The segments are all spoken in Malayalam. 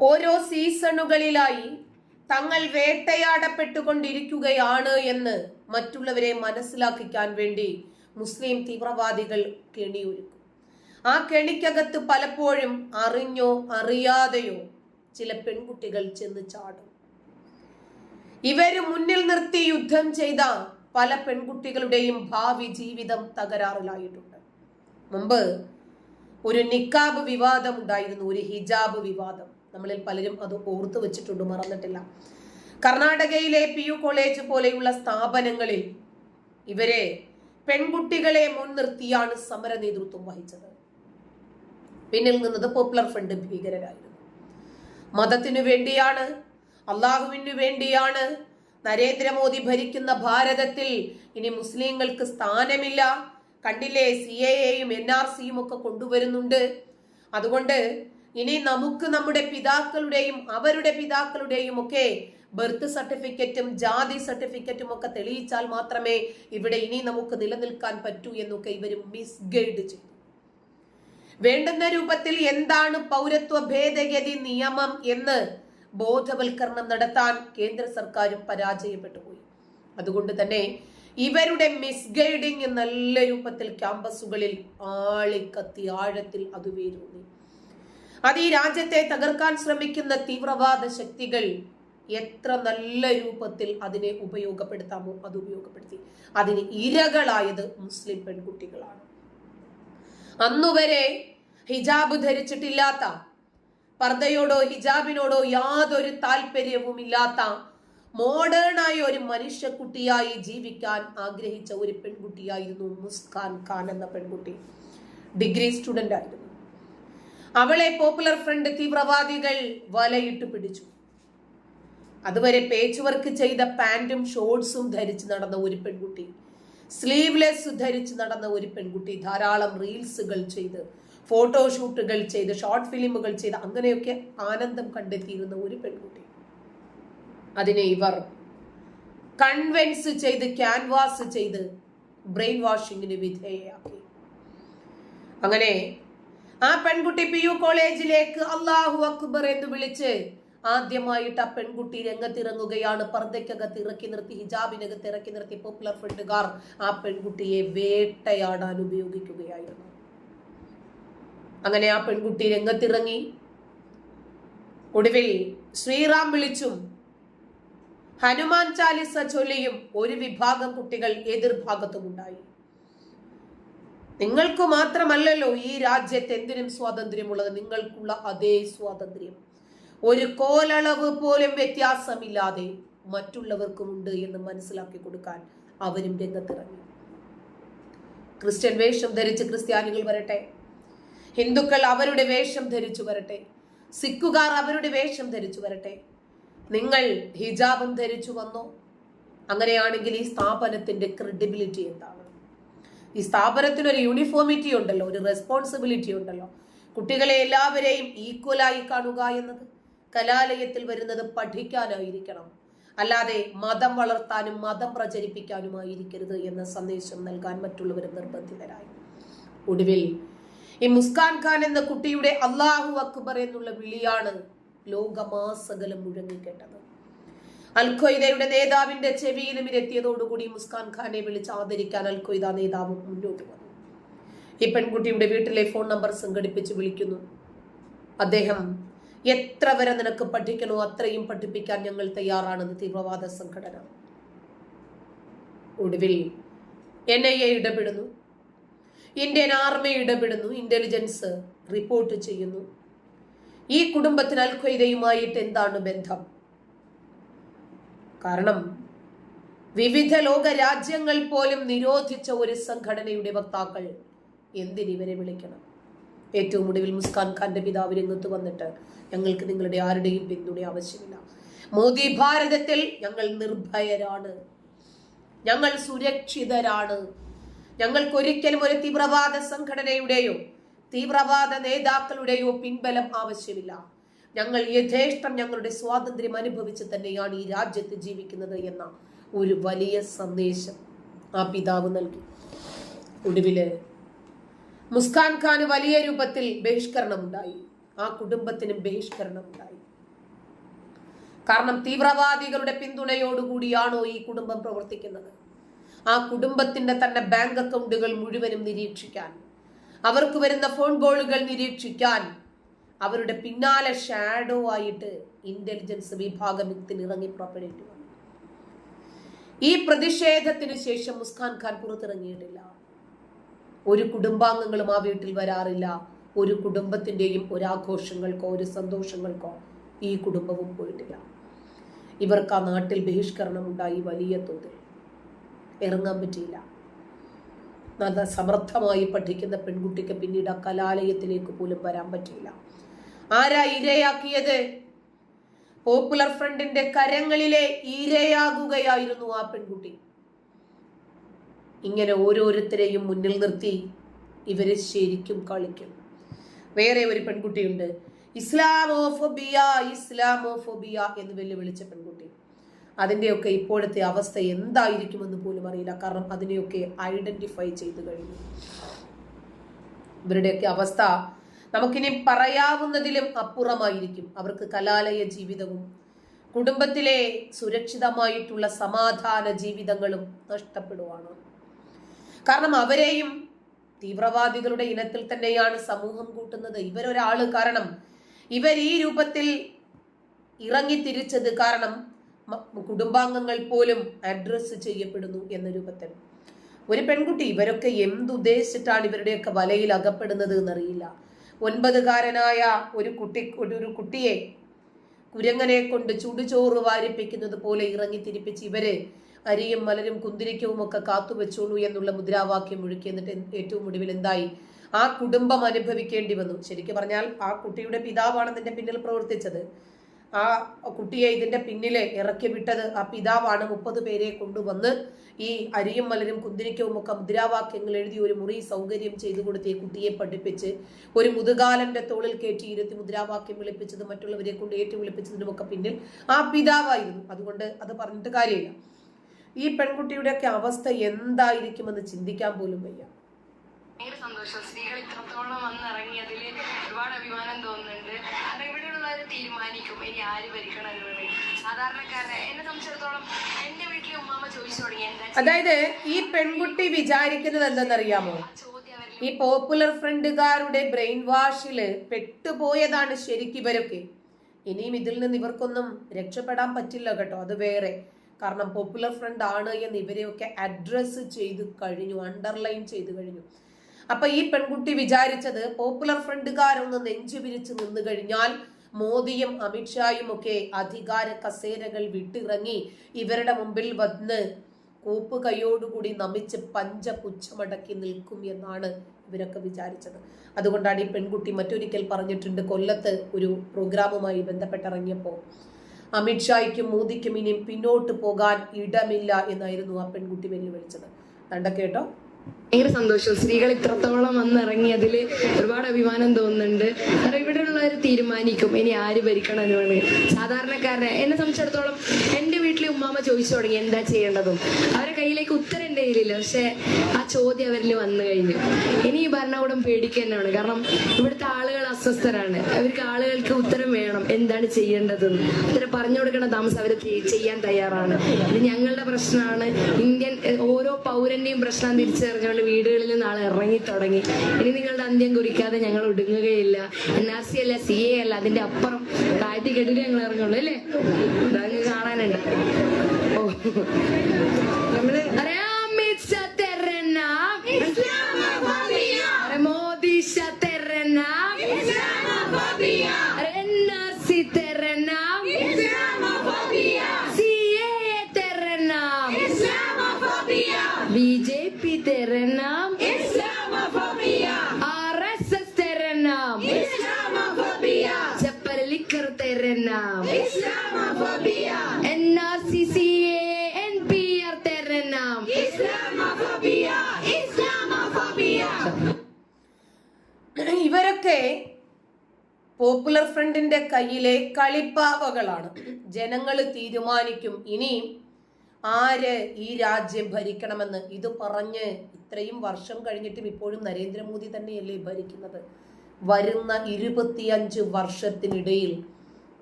ഓരോ സീസണുകളിലായി തങ്ങൾ വേട്ടയാടപ്പെട്ടുകൊണ്ടിരിക്കുകയാണ് എന്ന് മറ്റുള്ളവരെ മനസ്സിലാക്കിക്കാൻ വേണ്ടി മുസ്ലിം തീവ്രവാദികൾ കെണിയൊരുക്കും. ആ കെണിക്കകത്ത് പലപ്പോഴും അറിഞ്ഞോ അറിയാതെയോ ചില പെൺകുട്ടികൾ ചെന്ന് ചാടും. ഇവർ മുന്നിൽ നിർത്തി യുദ്ധം ചെയ്ത പല പെൺകുട്ടികളുടെയും ഭാവി ജീവിതം തകരാറിലായിട്ടുണ്ട്. മുമ്പ് ഒരു നിക്കാബ് വിവാദം ഉണ്ടായിരുന്നു ഒരു ഹിജാബ് വിവാദം. നമ്മളിൽ പലരും അത് ഓർത്തു വെച്ചിട്ടുണ്ട് മറന്നിട്ടില്ല. കർണാടകയിലെ പി യു കോളേജ് പോലെയുള്ള സ്ഥാപനങ്ങളിൽ ഇവരെ പെൺകുട്ടികളെ മുൻനിർത്തിയാണ് സമര നേതൃത്വം വഹിച്ചത്. പിന്നിൽ നിന്നത് പോപ്പുലർ ഫ്രണ്ട് ഭീകരരായിരുന്നു. മതത്തിനു വേണ്ടിയാണ് അള്ളാഹുവിനു വേണ്ടിയാണ് നരേന്ദ്രമോദി ഭരിക്കുന്ന ഭാരതത്തിൽ ഇനി മുസ്ലിങ്ങൾക്ക് സ്ഥാനമില്ല. കണ്ടില്ലേ സി എ എയും എൻ ആർ സിയും ഒക്കെ കൊണ്ടുവരുന്നുണ്ട്. അതുകൊണ്ട് ഇനി നമുക്ക് നമ്മുടെ പിതാക്കളുടെയും അവരുടെ പിതാക്കളുടെയും ഒക്കെ ബർത്ത് സർട്ടിഫിക്കറ്റും ജാതി സർട്ടിഫിക്കറ്റും ഒക്കെ തെളിയിച്ചാൽ മാത്രമേ ഇവിടെ ഇനി നമുക്ക് നിലനിൽക്കാൻ പറ്റൂ എന്നൊക്കെ ഇവർ മിസ്ഗൈഡ് ചെയ്തു. വേണ്ടുന്ന രൂപത്തിൽ എന്താണ് പൗരത്വ ഭേദഗതി നിയമം എന്ന് ബോധവൽക്കരണം നടത്താൻ കേന്ദ്ര സർക്കാരും പരാജയപ്പെട്ടു പോയി. അതുകൊണ്ട് തന്നെ ഇവരുടെ മിസ്ഗൈഡിങ് നല്ല രൂപത്തിൽ ക്യാമ്പസുകളിൽ ആളിക്കത്തി ആഴത്തിൽ അത് വേരൂന്നി. അത് ഈ രാജ്യത്തെ തകർക്കാൻ ശ്രമിക്കുന്ന തീവ്രവാദ ശക്തികൾ എത്ര നല്ല രൂപത്തിൽ അതിനെ ഉപയോഗപ്പെടുത്താമോ അത് ഉപയോഗപ്പെടുത്തി. അതിന് ഇരകളായത് മുസ്ലിം പെൺകുട്ടികളാണ്. അന്നുവരെ ഹിജാബ് ധരിച്ചിട്ടില്ലാത്ത പർദ്ദയോടോ ഹിജാബിനോടോ യാതൊരു താല്പര്യവും ഇല്ലാത്ത മോഡേണായ ഒരു മനുഷ്യക്കുട്ടിയായി ജീവിക്കാൻ ആഗ്രഹിച്ച ഒരു പെൺകുട്ടിയായിരുന്നു മുസ്കാൻ ഖാൻ എന്ന പെൺകുട്ടി. ഡിഗ്രി സ്റ്റുഡന്റ് ആയിരുന്നു അവളെ പോപ്പുലർ ഫ്രണ്ട് തീവ്രവാദികൾ വലയിട്ട് പിടിച്ചു. അതുവരെ പേച്ച് വർക്ക് ചെയ്ത പാന്റും ഷോർട്സും ധരിച്ച് നടന്ന ഒരു പെൺകുട്ടി സ്ലീവ്ലെസ് ധരിച്ച് നടന്ന ഒരു പെൺകുട്ടി ധാരാളം റീൽസുകൾ ചെയ്ത് ഫോട്ടോഷൂട്ടുകൾ ചെയ്ത് ഷോർട്ട് ഫിലിമുകൾ ചെയ്ത് അങ്ങനെയൊക്കെ ആനന്ദം കണ്ടെത്തിയിരുന്ന ഒരു പെൺകുട്ടി. അതിനെ ഇവർ കൺവെൻസ് ചെയ്ത് ക്യാൻവാസ് ചെയ്ത് ബ്രെയിൻ വാഷിങ്ങിന് വിധേയയാക്കി. അങ്ങനെ ആ പെൺകുട്ടി പി യു കോളേജിലേക്ക് അള്ളാഹു അക്ബർ എന്ന് വിളിച്ച് ആദ്യമായിട്ട് ആ പെൺകുട്ടി രംഗത്തിറങ്ങുകയാണ്. പർദ്ദയ്ക്കകത്ത് ഇറക്കി നിർത്തി ഹിജാബിനകത്ത് ഇറക്കി നിർത്തി. പോപ്പുലർ ഫ്രണ്ടുകാർ ആ പെൺകുട്ടിയെ വേട്ടയാടാൻ ഉപയോഗിക്കുകയായിരുന്നു. അങ്ങനെ ആ പെൺകുട്ടി രംഗത്തിറങ്ങി. ഒടുവിൽ ശ്രീറാം വിളിച്ചും ഹനുമാൻ ചാലിസ ചൊല്ലിയും ഒരു വിഭാഗം കുട്ടികൾ എതിർഭാഗത്തും ഉണ്ടായി നിങ്ങൾക്ക് മാത്രമല്ലല്ലോ ഈ രാജ്യത്ത് എന്തിനും സ്വാതന്ത്ര്യമുള്ളത്. നിങ്ങൾക്കുള്ള അതേ സ്വാതന്ത്ര്യം. ഒരു കോലളവ് പോലും വ്യത്യാസമില്ലാതെ മറ്റുള്ളവർക്കുമുണ്ട് എന്ന് മനസ്സിലാക്കി കൊടുക്കാൻ അവരും രംഗത്തിറങ്ങി. ക്രിസ്ത്യൻ വേഷം ധരിച്ച് ക്രിസ്ത്യാനികൾ വരട്ടെ. ഹിന്ദുക്കൾ അവരുടെ വേഷം ധരിച്ചു വരട്ടെ. സിഖുകാർ അവരുടെ വേഷം ധരിച്ചു വരട്ടെ. നിങ്ങൾ ഹിജാബും ധരിച്ചു വന്നോ? അങ്ങനെയാണെങ്കിൽ ഈ സ്ഥാപനത്തിന്റെ ക്രെഡിബിലിറ്റി എന്താണ്? ഈ സ്ഥാപനത്തിന് ഒരു യൂണിഫോമിറ്റി ഉണ്ടല്ലോ ഒരു റെസ്പോൺസിബിലിറ്റി ഉണ്ടല്ലോ. കുട്ടികളെ എല്ലാവരെയും ഈക്വലായി കാണുക എന്നത് കലാലയത്തിൽ വരുന്നത് പഠിക്കാനായിരിക്കണം. അല്ലാതെ മതം വളർത്താനും മതം പ്രചരിപ്പിക്കാനുമായിരിക്കരുത് എന്ന സന്ദേശം നൽകാൻ മറ്റുള്ളവരും നിർബന്ധിതരായി. ഒടുവിൽ ഈ മുസ്കാൻ ഖാൻ എന്ന കുട്ടിയുടെ അള്ളാഹു അക്ബർ എന്നുള്ള വിളിയാണ് ലോകമാസകലം മുഴങ്ങിക്കേട്ടത്. അൽഖ്വയ്ദയുടെ നേതാവിന്റെ ചെവിയിലും ഇരെത്തിയതോടുകൂടി മുസ്കാൻ ഖാനെ വിളിച്ച് ആദരിക്കാൻ അൽഖയ്ദ നേതാവ് മുന്നോട്ട് വന്നു. ഈ പെൺകുട്ടിയുടെ വീട്ടിലെ ഫോൺ നമ്പർ സംഘടിപ്പിച്ച് വിളിക്കുന്നു. അദ്ദേഹം എത്ര വരെ നിനക്ക് പഠിക്കണോ അത്രയും പഠിപ്പിക്കാൻ ഞങ്ങൾ തയ്യാറാണെന്ന് തീവ്രവാദ സംഘടന. ഒടുവിൽ എൻ ഐ എ ഇടപെടുന്നു. ഇന്ത്യൻ ആർമി ഇടപെടുന്നു. ഇന്റലിജൻസ് റിപ്പോർട്ട് ചെയ്യുന്നു. ഈ കുടുംബത്തിന് അൽഖ്വയ്ദയുമായിട്ട് എന്താണ് ബന്ധം? കാരണം വിവിധ ലോക രാജ്യങ്ങൾ പോലും നിരോധിച്ച ഒരു സംഘടനയുടെ വക്താക്കൾ എന്തിനിവരെ വിളിക്കണം? ഏറ്റവും ഒടുവിൽ മുസ്കാൻ ഖാന്റെ പിതാവ് രംഗത്ത് വന്നിട്ട് ഞങ്ങൾക്ക് നിങ്ങളുടെ ആരുടെയും പിന്തുണ ആവശ്യമില്ല. മോദി ഭാരതത്തിൽ ഞങ്ങൾ നിർഭയരാണ്. ഞങ്ങൾ സുരക്ഷിതരാണ്. ഞങ്ങൾക്ക് ഒരിക്കലും ഒരു തീവ്രവാദ സംഘടനയുടെയോ തീവ്രവാദ നേതാക്കളുടെയോ പിൻബലം ആവശ്യമില്ല. ഞങ്ങൾ യഥേഷ്ടം ഞങ്ങളുടെ സ്വാതന്ത്ര്യം അനുഭവിച്ച് തന്നെയാണ് ഈ രാജ്യത്ത് ജീവിക്കുന്നത് എന്ന ഒരു വലിയ സന്ദേശം ആ പിതാവ് നൽകി. ഒടുവിൽ മുസ്കാൻ ഖാന് വലിയ രൂപത്തിൽ ബഹിഷ്കരണം ഉണ്ടായി ആ കുടുംബത്തിനും ബഹിഷ്കരണം ഉണ്ടായി കാരണം തീവ്രവാദികളുടെ പിന്തുണയോടുകൂടിയാണോ ഈ കുടുംബം പ്രവർത്തിക്കുന്നത്? ആ കുടുംബത്തിന്റെ തന്നെ ബാങ്ക് അക്കൗണ്ടുകൾ മുഴുവനും നിരീക്ഷിക്കാൻ അവർക്ക് വരുന്ന ഫോൺ കോളുകൾ നിരീക്ഷിക്കാൻ അവരുടെ പിന്നാലെ ഷാഡോ ആയിട്ട് ഇന്റലിജൻസ് വിഭാഗം ഇതിന് ഇറങ്ങി പുറപ്പെടേണ്ടി വന്നു. ഈ പ്രതിഷേധത്തിന് ശേഷം മുസ്കാൻ ഖാൻ പുറത്തിറങ്ങിയിട്ടില്ല. ഒരു കുടുംബാംഗങ്ങളും ആ വീട്ടിൽ വരാറില്ല. ഒരു കുടുംബത്തിന്റെയും ഒരാഘോഷങ്ങൾക്കോ ഒരു സന്തോഷങ്ങൾക്കോ ഈ കുടുംബവും പോയിട്ടില്ല. ഇവർക്ക് ആ നാട്ടിൽ ബഹിഷ്കരണം ഉണ്ടായി വലിയ തോതിൽ. ഇറങ്ങാൻ പറ്റിയില്ല. നല്ല സമർത്ഥമായി പഠിക്കുന്ന പെൺകുട്ടിക്ക് പിന്നീട് ആ കലാലയത്തിലേക്ക് പോലും വരാൻ പറ്റിയില്ല. ആരാ ഇരയാക്കിയത്? പോപ്പുലർ ഫ്രണ്ടിന്റെ കരങ്ങളിലെ ഇരയാകുകയായിരുന്നു ആ പെൺകുട്ടി. ഇങ്ങനെ ഓരോരുത്തരെയും മുന്നിൽ നിർത്തി ഇവരെ ശരിക്കും കളിക്കും. വേറെ ഒരു പെൺകുട്ടിയുണ്ട്. ഇസ്ലാമോഫോബിയ ഇസ്ലാമോഫോബിയ എന്ന് വെല്ലുവിളിച്ച പെൺകുട്ടി. അതിന്റെയൊക്കെ ഇപ്പോഴത്തെ അവസ്ഥ എന്തായിരിക്കുമെന്ന് പോലും അറിയില്ല. കാരണം അതിനെയൊക്കെ ഐഡന്റിഫൈ ചെയ്തു കഴിഞ്ഞു. ഇവരുടെയൊക്കെ അവസ്ഥ നമുക്കിനി പറയാവുന്നതിലും അപ്പുറമായിരിക്കും അവർക്ക് കലാലയ ജീവിതവും. കുടുംബത്തിലെ സുരക്ഷിതമായിട്ടുള്ള സമാധാന ജീവിതങ്ങളും നഷ്ടപ്പെടുവാണ്. കാരണം അവരെയും തീവ്രവാദികളുടെ ഇനത്തിൽ തന്നെയാണ് സമൂഹം കൂട്ടുന്നത്. ഇവരൊരാൾ കാരണം ഇവർ ഈ രൂപത്തിൽ ഇറങ്ങി തിരിച്ചത് കാരണം കുടുംബാംഗങ്ങൾ പോലും അഡ്രസ്സ് ചെയ്യപ്പെടുന്നു എന്ന രൂപത്തിൽ. ഒരു പെൺകുട്ടി ഇവരൊക്കെ എന്തുദ്ദേശിച്ചിട്ടാണ് ഇവരുടെയൊക്കെ വലയിൽ അകപ്പെടുന്നത് എന്നറിയില്ല. ഒൻപതുകാരനായ ഒരു കുട്ടി ഒരു കുട്ടിയെ കുരങ്ങനെ കൊണ്ട് ചുടുചോറ് വാരിപ്പിക്കുന്നത് പോലെ ഇറങ്ങി തിരിപ്പിച്ച് ഇവർ അരിയും മലരും കുന്തിരിക്കവും ഒക്കെ കാത്തുവെച്ചോളൂ എന്നുള്ള മുദ്രാവാക്യം മുഴുക്കി എന്നിട്ട് ഏറ്റവും ഒടുവിൽ എന്തായി? ആ കുടുംബം അനുഭവിക്കേണ്ടി വന്നു. ശരിക്കും പറഞ്ഞാൽ ആ കുട്ടിയുടെ പിതാവാണ് അതിന്റെ പിന്നിൽ പ്രവർത്തിച്ചത്. ആ കുട്ടിയെ ഇതിന്റെ പിന്നിലെ ഇറക്കി വിട്ടത് ആ പിതാവാണ് മുപ്പത് പേരെ കൊണ്ടുവന്ന് ഈ അരിയും മലരും കുന്തിരിക്കവും ഒക്കെ മുദ്രാവാക്യങ്ങൾ എഴുതി ഒരു മുറി സൗകര്യം ചെയ്തു കൊടുത്ത് ഈ കുട്ടിയെ പഠിപ്പിച്ച് ഒരു മുതുകാലന്റെ തോളിൽ കയറ്റി ഇരുത്തി മുദ്രാവാക്യം വിളിപ്പിച്ചത് മറ്റുള്ളവരെ കൊണ്ട് ഏറ്റു വിളിപ്പിച്ചതിനുമൊക്കെ പിന്നിൽ ആ പിതാവായിരുന്നു. അതുകൊണ്ട് അത് പറഞ്ഞിട്ട് കാര്യമില്ല. ഈ പെൺകുട്ടിയുടെയൊക്കെ അവസ്ഥ എന്തായിരിക്കുമെന്ന് ചിന്തിക്കാൻ പോലും വയ്യ. ഭയങ്കര സന്തോഷം. സ്ത്രീകൾ ഇത്രത്തോളം വന്നിറങ്ങിയതിൽ ഒരുപാട് അഭിമാനം തോന്നുന്നുണ്ട്. കാരണം ഇവിടെയുള്ളവർ തീരുമാനിക്കും. ഇനി ആര് ഭരിക്കണം എന്നുള്ളത്. സാധാരണക്കാരനെ എന്നെ സംബന്ധിച്ചിടത്തോളം എന്റെ വീട്ടിലെ ഉമ്മാമ ചോദിച്ചു തുടങ്ങി. എന്താ അതായത് ഈ പെൺകുട്ടി വിചാരിക്കുന്നത് എന്തെന്നറിയാമോ ഈ പോപ്പുലർ ഫ്രണ്ടുകാരുടെ ബ്രെയിൻ വാഷിൽ പെട്ടുപോയതാണ് ശരിക്കും ഇവരൊക്കെ. ഇനിയും ഇതിൽ നിന്ന് ഇവർക്കൊന്നും രക്ഷപ്പെടാൻ പറ്റില്ല കേട്ടോ. അത് വേറെ. കാരണം പോപ്പുലർ ഫ്രണ്ട് ആണ് എന്ന് ഇവരെയൊക്കെ അഡ്രസ്സ് ചെയ്ത് കഴിഞ്ഞു അണ്ടർലൈൻ ചെയ്തു കഴിഞ്ഞു. അപ്പൊ ഈ പെൺകുട്ടി വിചാരിച്ചത് പോപ്പുലർ ഫ്രണ്ടുകാരൊന്ന് നെഞ്ചു വിരിച്ച് നിന്നു കഴിഞ്ഞാൽ മോദിയും അമിത്ഷായും ഒക്കെ അധികാര കസേരകൾ വിട്ടിറങ്ങി ഇവരുടെ മുമ്പിൽ വന്ന് കൂപ്പ് കൈയോടുകൂടി നമിച്ച് പഞ്ചപുച്ഛമടക്കി നിൽക്കും എന്നാണ് ഇവരൊക്കെ വിചാരിച്ചത്. അതുകൊണ്ടാണ് ഈ പെൺകുട്ടി മറ്റൊരിക്കൽ പറഞ്ഞിട്ടുണ്ട് കൊല്ലത്ത് ഒരു പ്രോഗ്രാമുമായി ബന്ധപ്പെട്ടിറങ്ങിയപ്പോൾ. അമിത്ഷായ്ക്കും മോദിക്കും ഇനിയും പിന്നോട്ട് പോകാൻ ഇടമില്ല എന്നായിരുന്നു ആ പെൺകുട്ടി വെല്ലുവിളിച്ചത്. കണ്ട കേട്ടോ? ഭയങ്കര സന്തോഷം. സ്ത്രീകൾ ഇത്രത്തോളം വന്നിറങ്ങി അതിൽ ഒരുപാട് അഭിമാനം തോന്നുന്നുണ്ട്. കാരണം ഇവിടെ ഉള്ളവർ തീരുമാനിക്കും. ഇനി ആര് ഭരിക്കണം എന്നുള്ളത് സാധാരണക്കാരനെ എന്നെ സംബന്ധിച്ചിടത്തോളം എന്റെ വീട്ടിലെ ഉമ്മാമ ചോദിച്ചു തുടങ്ങി എന്താ ചെയ്യേണ്ടതും? അവരെ കയ്യിലേക്ക് ഉത്തരം എന്റെ കയ്യിലില്ല. പക്ഷെ ആ ചോദ്യം അവരിൽ വന്നു കഴിഞ്ഞു. ഇനി ഈ ഭരണകൂടം പേടിക്കുന്നതാണ് കാരണം ഇവിടുത്തെ ആളുകൾ അസ്വസ്ഥരാണ്. അവർക്ക് ആളുകൾക്ക് ഉത്തരം വേണം. എന്താണ് ചെയ്യേണ്ടതെന്ന്. ഉത്തരം പറഞ്ഞു കൊടുക്കേണ്ട താമസം അവർ ചെയ്യാൻ തയ്യാറാണ്. ഇത് ഞങ്ങളുടെ പ്രശ്നമാണ്. ഇന്ത്യൻ ഓരോ പൗരന്റെയും പ്രശ്നം തിരിച്ചറിഞ്ഞുകൊണ്ട് വീടുകളിൽ നിന്ന് ആൾ ഇറങ്ങി തുടങ്ങി. ഇനി നിങ്ങളുടെ അന്ത്യം കുറിക്കാതെ ഞങ്ങൾ ഒടുങ്ങുകയില്ല. എൻ ആർ സി അല്ല സി എ അല്ല അതിന്റെ അപ്പുറം താഴ്ത്തി കെട്ടിട്ട് ഞങ്ങൾ ഇറങ്ങുള്ളൂ അല്ലേ? അതങ്ങ് കാണാനുണ്ട്. ഓ. നമ്മൾ പോപ്പുലർ ഫ്രണ്ടിന്റെ കയ്യിലെ കളിപ്പാവകളാണ്. ജനങ്ങൾ തീരുമാനിക്കും ഇനിയും ആര് ഈ രാജ്യം ഭരിക്കണമെന്ന്. ഇത് പറഞ്ഞ് ഇത്രയും വർഷം കഴിഞ്ഞിട്ടും ഇപ്പോഴും നരേന്ദ്രമോദി തന്നെയല്ലേ ഭരിക്കുന്നത്. വരുന്ന ഇരുപത്തിയഞ്ച് വർഷത്തിനിടയിൽ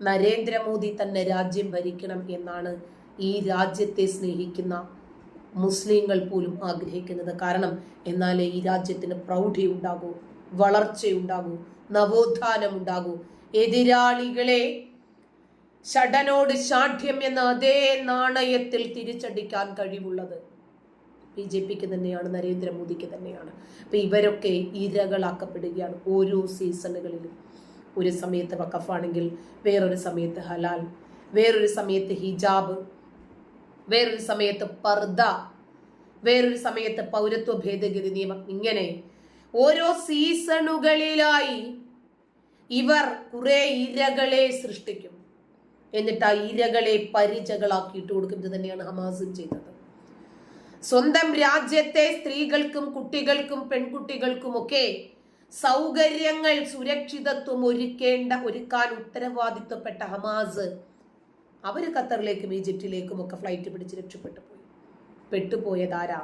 നരേന്ദ്രമോദി തന്നെ രാജ്യം ഭരിക്കണം എന്നാണ് ഈ രാജ്യത്തെ സ്നേഹിക്കുന്ന മുസ്ലിങ്ങൾ പോലും ആഗ്രഹിക്കുന്നത്. കാരണം എന്നാലേ ഈ രാജ്യത്തിന് പ്രൗഢി ഉണ്ടാകൂ വളർച്ചയുണ്ടാകൂ നവോത്ഥാനം ഉണ്ടാകൂ എതിരാളികളെ ഷടനോട് ഷാഠ്യം എന്ന അതേ നാണയത്തിൽ തിരിച്ചടിക്കാൻ കഴിവുള്ളത് ബി ജെ പിക്ക് തന്നെയാണ് നരേന്ദ്രമോദിക്ക് തന്നെയാണ്. അപ്പൊ ഇവരൊക്കെ ഇരകളാക്കപ്പെടുകയാണ് ഓരോ സീസണുകളിലും. ഒരു സമയത്ത് വക്കഫാണെങ്കിൽ വേറൊരു സമയത്ത് ഹലാൽ വേറൊരു സമയത്ത് ഹിജാബ് വേറൊരു സമയത്ത് പർദ വേറൊരു സമയത്ത് പൗരത്വ ഭേദഗതി നിയമം. ഇങ്ങനെ ഓരോ സീസണുകളിലായി ഇവർ കുറെ ഇരകളെ സൃഷ്ടിക്കും. എന്നിട്ട് ആ ഇരകളെ പരിചകളാക്കിയിട്ട് കൊടുക്കും ഇത് തന്നെയാണ് ഹമാസും ചെയ്തത്. സ്വന്തം രാജ്യത്തെ സ്ത്രീകൾക്കും കുട്ടികൾക്കും പെൺകുട്ടികൾക്കും ഒക്കെ സൗകര്യങ്ങൾ സുരക്ഷിതത്വം ഒരുക്കേണ്ട ഒരുക്കാൻ ഉത്തരവാദിത്വപ്പെട്ട ഹമാസ് അവർ ഖത്തറിലേക്കും ഈജിപ്തിലേക്കും ഒക്കെ ഫ്ലൈറ്റ് പിടിച്ച് രക്ഷപ്പെട്ടു പോയി. പെട്ടുപോയതാരാ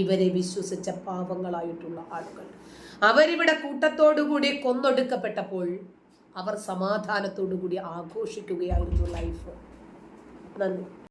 ഇവരെ വിശ്വസിച്ച പാവങ്ങളായിട്ടുള്ള ആളുകൾ. അവരിവിടെ കൂട്ടത്തോടുകൂടി കൊന്നൊടുക്കപ്പെട്ടപ്പോൾ അവർ സമാധാനത്തോടുകൂടി ആഘോഷിക്കുകയായിരുന്നു ലൈഫ് നന്ദി.